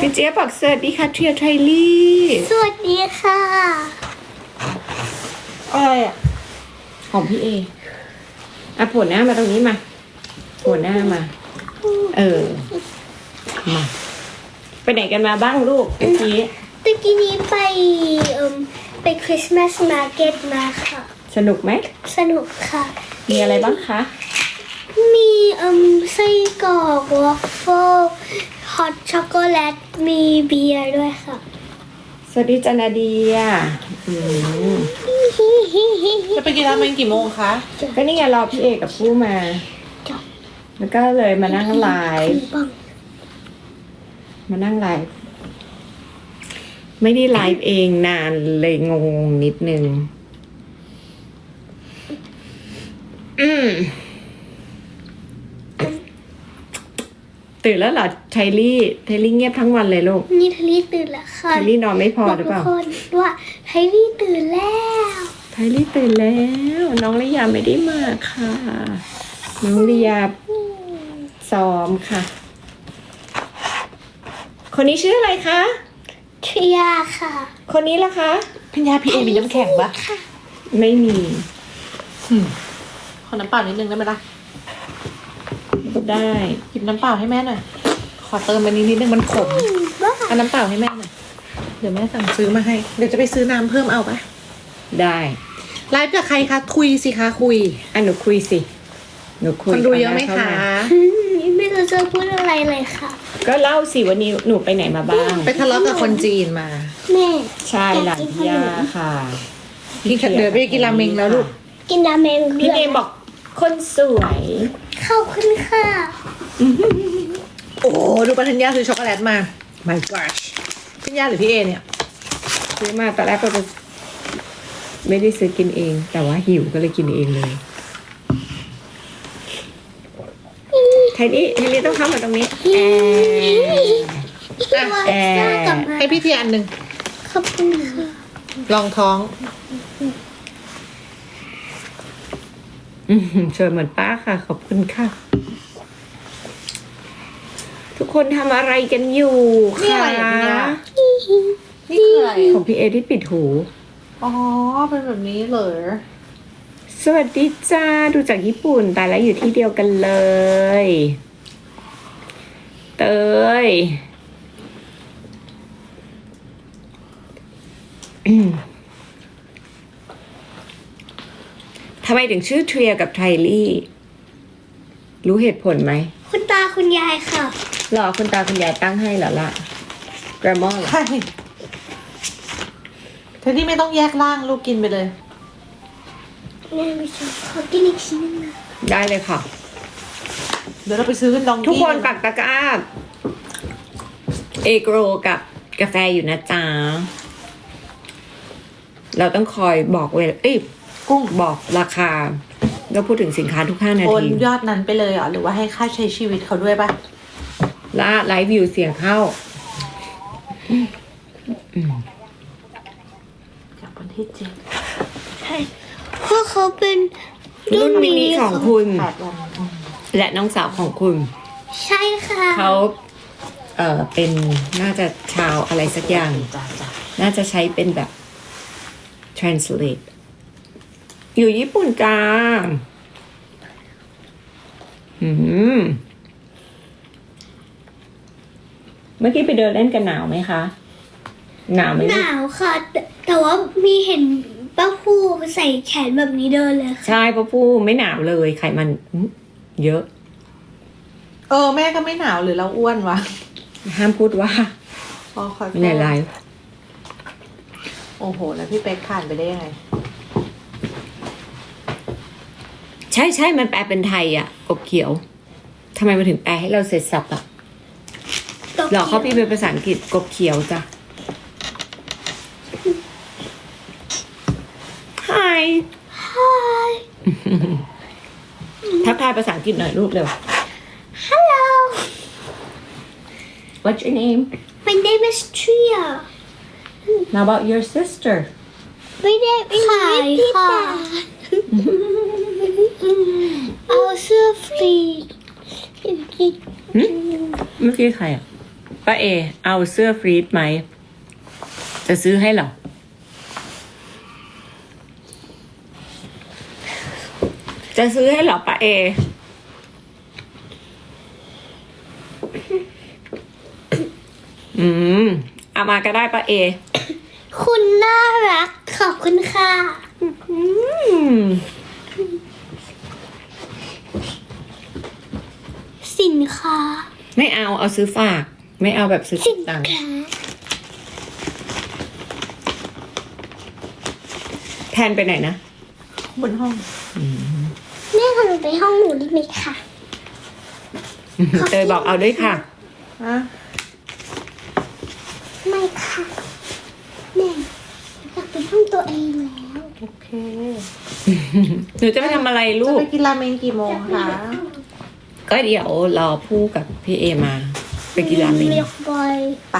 พี่เจี๊ยบบอกสวัสดีค่ะเทียไทลี่ สวัสดีค่ะ อะไรอะ ของพี่เออะโผล่หน้ามาตรงนี้มาโผล่หน้ามา เออ มาไปไหนกันมาบ้างลูกเมื่อกี้ตะกี้นี้ไปเอิ่มไปคริสต์มาสมาร์เก็ตมาค่ะ สนุกไหม สนุกค่ะ มีอะไรบ้างคะ มีเอิ่มไส้กรอกวอฟเฟิลฮ อตช็อกโกแลตมีเบียร์ด้วยค่ะ สวัสดีจันนาเดียอืมจะไปกินราเมงกี่โมงคะก็นี่ไงรอพี่เอกับผู้มาจบแล้วก็เลยมานั่งไลฟ์ปังมานั่งไลฟ์ไม่ได้ไลฟ์เองนานเลยงงๆนิดนึง อืม ตื่นแล้วเหรอไทลี่ไทลี่เงียบทั้งวันเลยลูกนี่ทะลี่ตื่นแล้วค่ะไทลี่นอนไม่พอบกหรือทุเปกล่าคนว่าไทลี่ตื่นแล้วไทลี่ตื่นแล้ว น้องลิยาไม่ได้มาค่ะน้องลิยาซ้อมค่ะ คนนี้ชื่ออะไรคะเทียค่ะ คนนี้ล่ะคะพี่ยาพี่เอมีน้ำแข็งปะไม่มีขอน้ำเปล่านิดนึงได้ไหมล่ะ ได้หยิบน้ำเปล่าให้แม่หน่อย ขอเติมมันนิดนิดนึงมันขมบ้าเอาน้ำเปล่าให้แม่หน่อย เดี๋ยวแม่สั่งซื้อมาให้ เดี๋ยวจะไปซื้อน้ำเพิ่มเอาปะได้ไลฟ์กับใครคะคุยสิคะคุยอะหนูคุยสิ หนูคุยคนดูเยอะไหมข้าคะอืมไม่รู้จะพูดอะไรเลยค่ะ ก็เล่าสิวันนี้หนูไปไหนมาบ้าง ไปทะเลาะกับคนจีนมา แม่ใช่หลานพี่ยาค่ะกินเดี๋ยวไปกินราเมงแล้วลูก กินราเมงพี่เนมบอก คนสวยขอบคุณค่ะโอ้โหดูปัญญาซื้อช็อกโกแลตมา my gosh พี่ยาหรือพี่เอเนี่ยซื้อมาตอนแรกก็จะไม่ได้ซื้อกินเอง แต่ว่าหิวก็เลยกินเองเลยไทนี่ไทนี่ต้องเข้ามาตรงนี้แอร์ว่าแอร์ซ่ากลับมาให้พี่เทียอันหนึ่งขอบคุณค่ะลองท้อง อืม สวยเหมือนป้าค่ะ ขอบคุณค่ะ ทุกคนทำอะไรกันอยู่นี่คะอะไรอะพี่ยานี่คืออะไรของพี่เอที่ปิดหู อ๋อ เป็นแบบนี้เหรอสวัสดีจ้า ดูจากญี่ปุ่นตายแล้วอยู่ที่เดียวกันเลย เตยอืม ทำไมถึงชื่อเทรียกับไทลี่ รู้เหตุผลไหมคุณตาคุณยายค่ะ หรอคุณตาคุณยายตั้งให้เหรอล่ะกรมอเหรอใช่เธอที่ไม่ต้องแยกร่างลูกกินไปเลยแม่ไม่ชอบขอกินอีกชิ้นหนึงนะได้เลยค่ะ เดี๋ยวเราไปซื้อลองทุกคนปักตะกร้าเอโกรกับกาแฟอยู่นะจ๊ะเราต้องคอยบอกเวลาเอ้ย กุ้งบอกราคาก็พูดถึงสินค้าทุกห้านาโอนทียอดนั้นไปเลยเหรอหรือว่าให้ค่าใช้ชีวิตเขาด้วยปะและไลฟ์วิวเสียงเข้าจากวันที่เจ็ดใช่เพราะเขาเป็นรุ่นมินิของคุณ แปดวันอืมและน้องสาวของคุณ ใช่ค่ะ เขาเอ่อเป็นน่าจะชาวอะไรสักอย่าง จ้าจ้าน่าจะใช้เป็นแบบ translate อยู่ญี่ปุ่นจ้า อืม เมื่อกี้ไปเดินเล่นกันหนาวไหมคะ หนาวไหมหลูกนาวค่ะแต่แต่ว่ามีเห็นป้าผู้ใส่แขนแบบนี้เดินเลยค่ะ ใช่พ่อปูไม่หนาวเลยไขมันอื้อเยอะ เออ แม่ก็ไม่หนาวหรือเราอ้วนวะ ห้ามพูดว่าอ๋อขอโทษในไลฟ์โอ้โห แล้วพี่เป๊กผ่านไปได้ยังไง ใช่ใช่มันแปลเป็นไทยอะกบเขียวทำไมมันถึงแปลให้เราเสร็จสับอะหลอกเขาพี่เป็นภาษาอังกฤษกบเขียวจ้ะ Hi ฮายทักทายภาษาอังกฤษหน่อยลูกเร็วฮัลโหล What's your name my name is Tria How about your sister ไม่ได้ขายค่ะ เอาเสื้อฟรีเมื่อกี้ใครอะป้าเอ เอาเสื้อฟรีดไหม จะซื้อให้เหรอ จะซื้อให้เหรอป้าเอ อืม เอามาก็ได้ป้าเอ คุณน่ารักขอบคุณค่ะ อืม สินค้า ไม่เอาเอาซื้อฝาก ไม่เอาแบบซื้อสินตังค์ค้าแทนไปไหนนะบนห้อง แม่ขอหนูไปห้องหนูได้ไหมคะเตยบอกเอาด้วยค่ะ ฮะ ไม่ค่ะ แม่อยากไปห้องตัวเองแล้วโอเค หนูจะไปทำอะไรลูจะก ไปกินราเมงกี่โมงคะ ก็เดี๋ยวรอพูกับพี่เอมา ไปกินราเมงเรียกบอยไป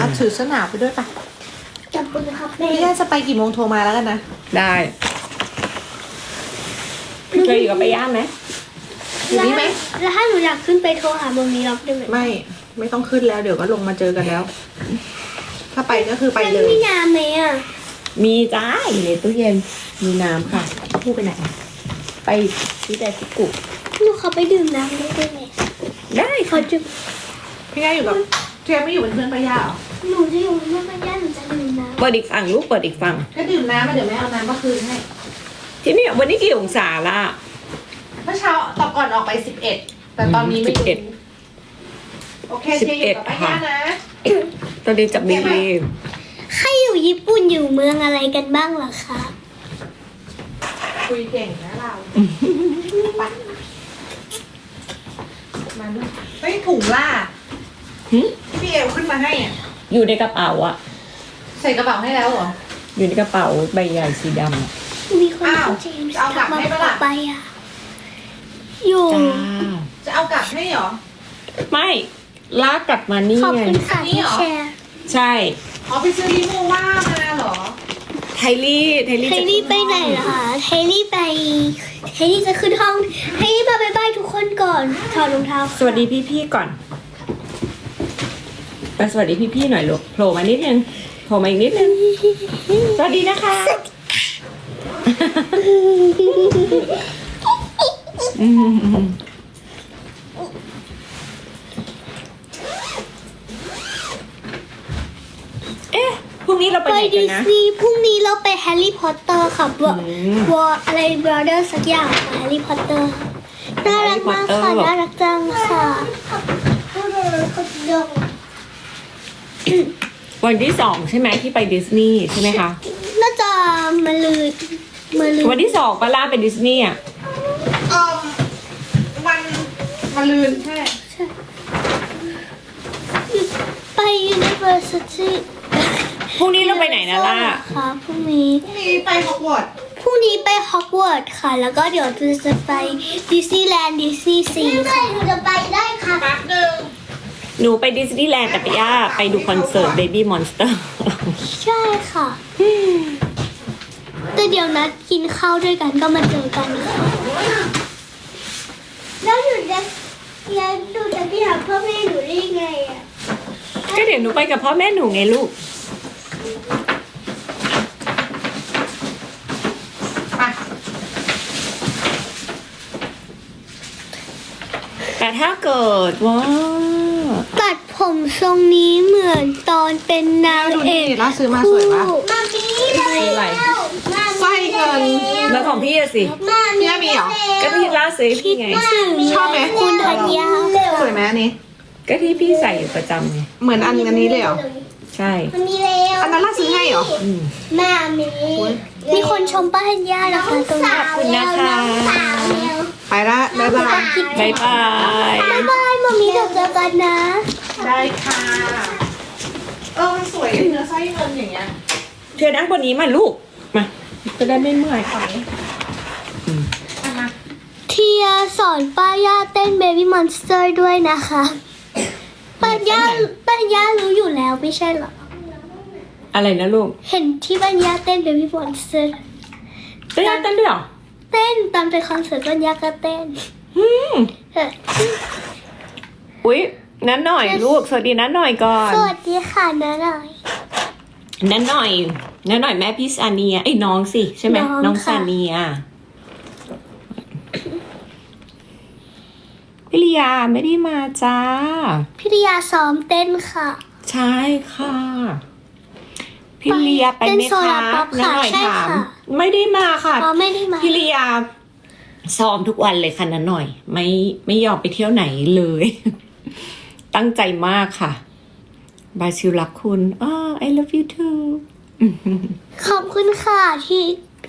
เอาถือสนามไปด้วยปะจับปืนครับแม่พี่ย่าจะไปกี่โมงโทรมาแล้วกันนะ ได้เคยอยู่กับไปย่าไหมอยู่นี่ไหม แล้วถ้าหนูอยากขึ้นไปโทรหาโมนี้รับได้ไหมไม่ไม่ต้องขึ้นแล้วเดี๋ยวก็ลงมาเจอกันแล้ว ถ้าไปก็คือไปเลมันย มีน้ำไหมอะมีจ้าอยู่ในตู้เย็นมีน้ำค่ะพูดไปไหน ไปที่แต่ที่ กุกหนูขอไปดื่มน้ำได้ไหมได้ขอค่ะจุบพี่ย่าอยู่กับเทียไม่อยู่เป็นเพื่อนป้าย่าเหรอหนูจะอยู่เมื่อวันย่าหนูจะดื่มน้เปิดอีกฝั่งลูกเปิดอีกฝั่งก็ดื่มน้ำมาเดี๋ยวแม่เอาน้ำมาคืนให้ที่นี่วันนี้กี่องศาละเมื่อเช้าตอนก่อนออกไปสิบเอ็ดแต่ตอนนี้ไม่สิบเอ็ดรู้โอเคเทียอยู่กับป้าย่านะตอนนี้จับบีบีำใครอยู่ญี่ปุ่นอยู่เมืองอะไรกันบ้างเหรอคะคุยเก่งนะเราไป มาลูกเฮ้ยถุงล่ะหึที่พี่เอวขึ้นมาให้อะอยู่ในกระเป๋าอะใส่กระเป๋าให้แล้วเหรอ อยู่ในกระเป๋าใบใหญ่สีดำอะมีคนอ้าวเจมส์จะเอากลับให้ปะล่ะ ไปอะ อยู่ จ้าจะเอากลับให้เหรอ ไม่ลากกลับมานี่ขอบไงคุณค่ะอันนี้ที่เหรอ แชร์ ใช่ อ๋อไปซื้อลิโมว่ามาเหรอ ไทลี่ไทลี่เฮจะลี่ไปไหนล่ะคะเฮลี่ไปเฮลี่จะขึ้นห้องเฮลี่มาบายบายทุกคนก่อน ถอดรองเท้าสวัสดีพี่ๆก่อนไปสวัสดีพี่ๆหน่อยลูกโผล่มานิดนึงโผล่มาอีกนิดนึงสวัสดีนะคะอืมเอ๊ะพรุ่ งนี้เราไปไปไหนกัดินสนะนีย์พรุ่งนี้เราไปแฮร์รี่พอตเตอร์ค่ะวออืมวออะไรบรอเดอร์สักอย่างค่ะแฮร์รี่พอตเตอร์น่ารักมากค่ะ Harry Potter น่ารักจังค่ะวันที่สองใช่ไหมที่ไปดิสนีย์ใช่ไหมคะ น่าจะมาลืนมาลืนวันที่สองปาล่าไปดิสนีย์อะเอ่อวันมาลืนใช่ ไป University พรุ่งนี้เราไปไหนนะล่ะ ค่ะพรุ่งนี้พรุ่งนี้ไปฮอกวอตส์พรุ่งนี้ไปฮอกวอตส์ค่ะ แล้วก็เดี๋ยวจะไปดิสนีย์แลนด์ดิสนีย์ซีค่ะหนูจะไปได้ค่ะแป๊บหนึ่งหนูไปดิสนีย์แลนด์แต่ไปย่าไปดูคอนเสิร์ต Baby Monster ใช่ค่ะ แต่เดี๋ยวนัดกินข้าวด้วยกันก็มาเจอกันค่ะแล้วหนูจะแล้วหนูจะไปหาพ่อแม่หนูได้ยังไงอะก็เดี๋ยวหนูไปกับพ่อแม่หนูไงลูก ไป แต่ถ้า เกิดว่าตัดผมทรงนี้เหมือนตอนเป็นนางดูเอนี่กล่าซื้อมาสวยปะ มามีคืออะไรสร้อยเงินแล้วของพี่อะสิ มาพี่ย่ามีเหรอ ก็พี่ล่าซื้อให้พี่ไง ชอบไหม คุณธัญญาสวยไหมอันนี้ ก็ที่พี่ใส่อยู่ประจำไง เหมือนอันอันนี้เลยเหรอ ใช่มันมีแล้วอันนั้นล่าซื้อให้เหรอ อืม มามีมีคนชมป้าธัญญานะคะตรงนี้ ขอบคุณนะคะ ไปละบ๊ายบายบายบาย บ๊ายบายมามีเดี๋ยวเจอกันนะ ได้ค่ะ เออ มันสวยเนื้อไส้เงินอย่างเงี้ย เธอนั่งบนนี้มาลูก มา จะได้ไม่เมื่อยอะมาเทียสอนป้าย่าเต้น Baby Monster ด้วยนะคะป้าย่าป้าย่ารู้อยู่แล้วไม่ใช่เหรอ อะไรนะลูก เห็นที่ป้าย่าเต้น Baby Monster ไปย่าเต้นด้วยเหรอเต้นตอนไปคอนเสิร์ตป้าย่าก็เต้นอืมเอออุ้ยนั้นหน่อยลูก สวัสดีนั้นหน่อยก่อน สวัสดีค่ะน้าหน่อย นั้นหน่อยนั้นหน่อยแม่พี่ซาเนียไอ้ยน้องสิใช่ไหมน้องน้องค่ะ ซาเนียพิริยาไม่ได้มาจ้า พิริยาซ้อมเต้นค่ะ ใช่ค่ะ พี่เลียไปไหมเป็นโซคะลาร์ป๊อปน้าค่ะหน่อยใช่ถามค่ะไม่ได้มาค่ะ อ๋อไม่ได้มาพี่เลียซ้อมทุกวันเลยค่ะน้าหน่อย ไม่ไม่ยอมไปเที่ยวไหนเลย ตั้งใจมากค่ะ บาซิลรักคุณอ้อ I love you too ขอบคุณค่ะที่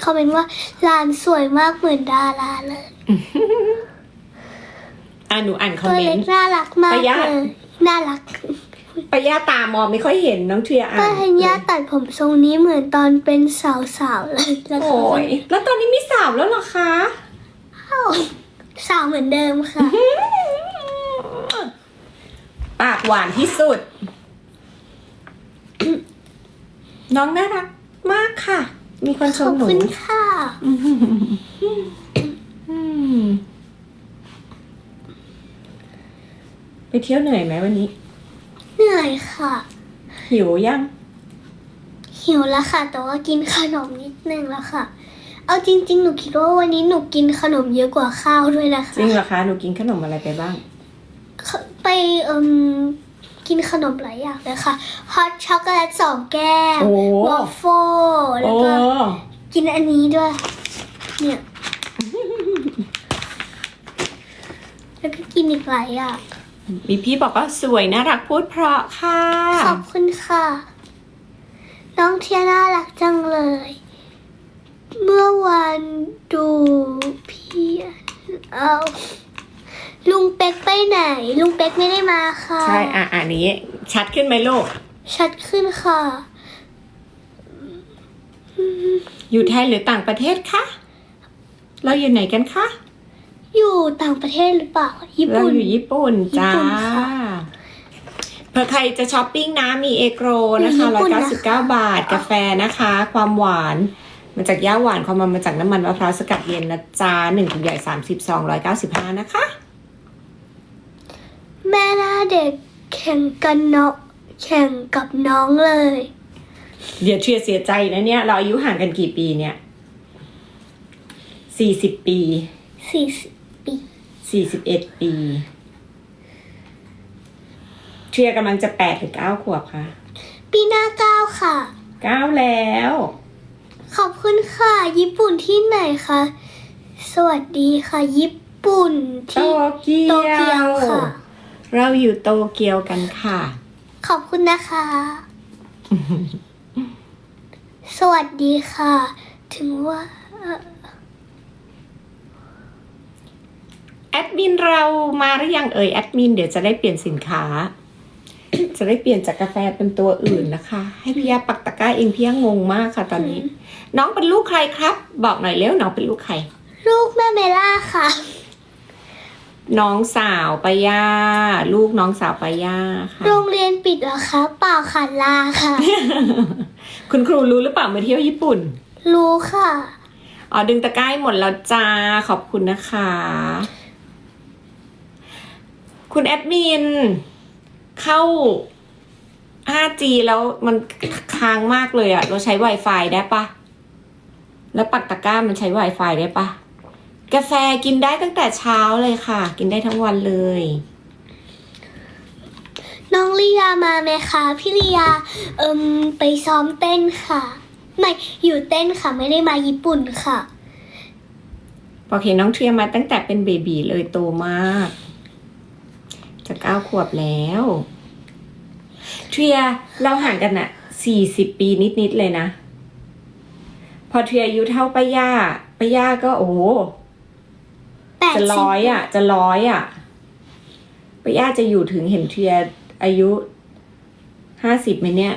คอมเมนต์ว่าร้านสวยมากเหมือนดาราเลยอะหนูอ่านคอมตัวเมเล็นกต์น่ารักมากปะยะเลยน่ารัก ปะย่าตามองไม่ค่อยเห็นน้องเทียอ่านป้าธัญญาตัดผมทรงนี้เหมือนตอนเป็นสาวๆเลยแล้วก็โอ้ยแล้วตอนนี้มีสาวแล้วเหรอคะสาวเหมือนเดิมค่ะ ปากหวานที่สุด น้องน่ารักมากค่ะ มีคนชขอมบหนูคุณค่ะ อืมไปเที่ยวเหนื่อยไหมวันนี้ เหนื่อยค่ะ หิวยัง หิวแล้วค่ะ แต่ว่ากินขนมนิดนึงแล้วค่ะ เอาจริง ๆ หนูคิดว่าวันนี้หนูกินขนมเยอะกว่าข้าวด้วยนะคะจริงเหรอคะหนูกินขนมอะไรไปบ้าง ไปเอ่มกินขนมหลายอย่างเลยค่ะฮอตช็อกโกแลตสองแก้วโอ้ วอฟเฟิลแล้วโอ้ก็กินอันนี้ด้วย เนี่ย แล้วก็กินอีกหลายอย่าง มีพี่บอกว่าสวยน่ารักพูดเพราะค่ะ ขอบคุณค่ะ น้องเทียน่ารักจังเลย เมื่อวานดูพี่เอาลุงเป็กไปไหน ลุงเป็กไม่ได้มาค่ะ ใช่ อะอันนี้ ชัดขึ้นไหมลูก ชัดขึ้นค่ะ อยู่ไทยหรือต่างประเทศคะ เราอยู่ไหนกันคะ อยู่ต่างประเทศหรือเปล่า ญี่เราปุ่น อยู่ญี่ปุ่นจ้า ญี่ปุ่นค่ะเผื่อใครจะช้อปปิ้งนะมีเอโกรนะคะญี่ปุ่นนะคะ199บาท กาแฟนะคะ ความหวานมาจากย่าหวานความมันมาจากน้ำมันมะพร้าวสกัดเย็นนะจ๊ะหนึ่งถุงใหญ่30ซอง195นะคะ แม่หน้าเด็กแข่งกันเนาะแข่งกับน้องเลย เดี๋ยวเชียร์เสียใจนะเนี่ย เราอายุห่างกันกี่ปีเนี่ย40ปี สี่สิบ ปี41ปีเชียร์กำลังจะ8หรือ9ขวบคะปีหน้าเก้าค่ะ9แล้ว ขอบคุณค่ะ ญี่ปุ่นที่ไหนคะ สวัสดีค่ะ ญี่ปุ่นโตที่เกียวโตเกียวค่ะ เราอยู่โตเกียวกันค่ะ ขอบคุณนะคะ สวัสดีค่ะ ถึงว่าเอ่อ แอดมินเรามาหรือยังเอ่ยแอดมินเดี๋ยวจะได้เปลี่ยนสินค้า จะได้เปลี่ยนจากกาแฟเป็นตัวอื่นนะคะ ให้พี่ยาปักตะกร้าเองพี่ยางงมากค่ะ ตอนนี้ น้องเป็นลูกใครครับ บอกหน่อยเร็วน้องเป็นลูกใคร ลูกแม่เมล่าค่ะ น้องสาวปายาลูกน้องสาวปายาค่ะ โรงเรียนปิดเหรอคะเปล่าค่ะลาค่ะ คุณครูรู้หรือเปล่ามาเที่ยวญี่ปุ่น รู้ค่ะอ๋อดึงตะกร้าให้หมดแล้วจ้าขอบคุณนะคะ คุณแอดมิน เข้า 5G แล้วมันค้างมากเลยอะเราใช้ Wi-Fi ได้ปะแล้วปักตะกร้ามันใช้ Wi-Fi ได้ปะกาแฟกินได้ตั้งแต่เช้าเลยค่ะ กินได้ทั้งวันเลย น้องลียามาไหมคะพี่ลียาเอิมไปซ้อมเต้นค่ะ ไม่อยู่เต้นค่ะไม่ได้มาญี่ปุ่นค่ะบอกเห็นน้องเทียมาตั้งแต่เป็นเบบีเลยโตมาก จะเก้าขวบแล้วเทียเราห่างกันอะสี่สิบปีนิดๆเลยนะ พอเทียอายุเท่าป้าย่าป้าย่าก็โอ้โหแปดจะสิบร้อยอะจะร้อยอะป้าย่าจะอยู่ถึงเห็นเทียอายุห้าสิบไหมเนี่ย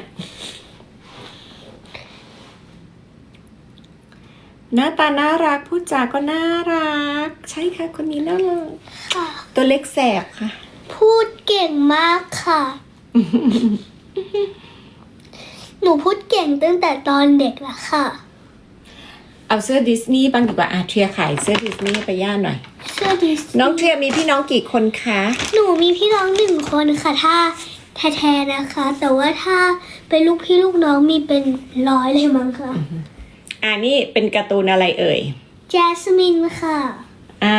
หน้าตาน่ารักพูดจาก็น่ารัก ใช่ค่ะ คนนี้น่ารักค่ะ ตัวเล็กแสบค่ะ พูดเก่งมากค่ะ หนูพูดเก่งตั้งแต่ตอนเด็กแล้วค่ะ เอาเสื้อดิสนีย์บ้างดีกว่าอะเทียขายเสื้อดิสนีย์ไปย่าหน่อยเซสื้อดิสนีย์น้องเทียมีพี่น้องกี่คนคะ หนูมีพี่น้องหนึ่งคนค่ะ ถ้าแท้ๆนะคะ แต่ว่าถ้าเป็นลูกพี่ลูกน้องมีเป็นร้อยเลยมั้งค่ะอ่านี่เป็นการ์ตูนอะไรเอ่ย แจสมินค่ะ อ่า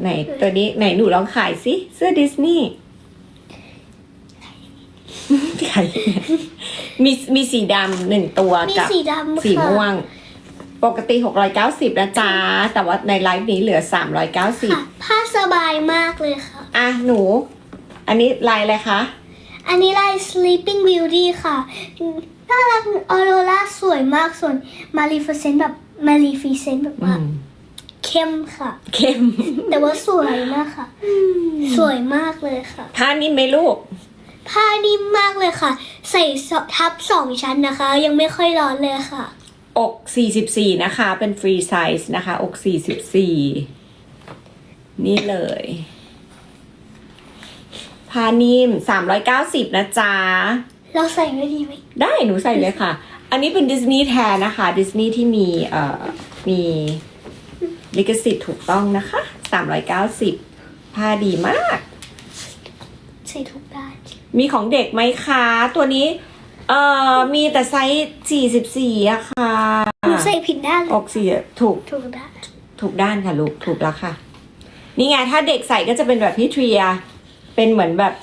ไหนตัวนี้ไหนหนูลองขายสิเสื้อดิสนีย์ขายยังไงมีมีสีดำหนึ่งตัวมีกับ สีดำค่ะสีม่วง ปกติ 690นะจ๊ะแต่ว่าในไลฟ์นี้เหลือ ค่ะ390 ผ้าสบายมากเลยค่ะ อะ หนู อันนี้ลายอะไรคะ อันนี้ลาย Sleeping Beauty ค่ะน่ารักออโรราสวยมากส่วน Maleficent แบบ Maleficent แบบว่า เข้มค่ะ เข้ม แต่ว่าสวยมากค่ะ สวยมากเลยค่ะ ผ้านิ่มไหมลูก ผ้านิ่มมากเลยค่ะ ใส่ทับสองชั้นนะคะ ยังไม่ค่อยร้อนเลยค่ะ อก 44 นะคะ เป็นฟรีไซส์นะคะ อก 44 นี่เลย ผ้านิ่ม 390 นะจ๊ะ เราใส่ไม่ดีไหม ได้หนูใส่เลยค่ะ อันนี้เป็นดิสนีย์แท้นะคะ ดิสนีย์ที่มีเอ่อมี ลิขสิทธิ์ถูกต้องนะคะ390ผ้าดีมาก ใส่ทุกด้านมีของเด็กไหมคะ ตัวนี้ เอ่อ มีแต่ไซส์44อะค่ะหนูใส่ผิดด้านเลอยกสี่ถูก ถูกด้านถูกด้านค่ะลูก ถูกแล้วค่ะ นี่ไง ถ้าเด็กใส่ก็จะเป็นแบบพี่เทรีย เป็นเหมือนแบบ